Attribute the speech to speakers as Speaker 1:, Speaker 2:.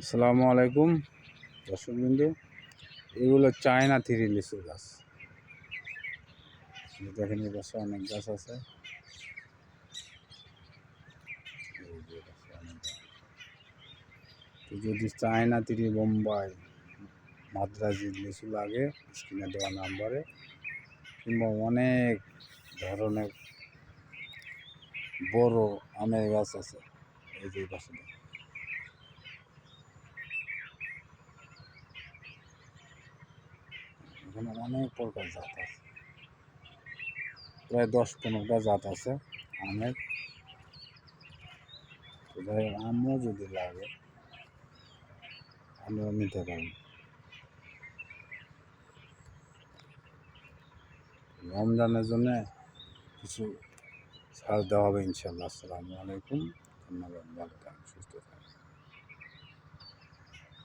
Speaker 1: আসসালামু আলাইকুম, দর্শকবৃন্দ। এগুলো চায়না থ্রি লিচুর গাছ। দেখেন এই পাশে অনেক গাছ আছে। যদি চায়না থ্রি বোম্বাই, মাদ্রাজি লিচু লাগে, স্ক্রিনে দেওয়া নাম্বারে, কিংবা অনেক ধরনের বড় আমের গাছ আছে, এই যে পাশে এখানে অনেক প্রকার জাত আছে। প্রায় দশ পনেরোটা জাত আছে আমের হোক, আমও যদি লাগে আমরাও নিতে পারি। রমজানের জন্য কিছু ছাড় দেওয়া হবে ইনশাল্লাহ আসসালামু আলাইকুম ধন্যবাদ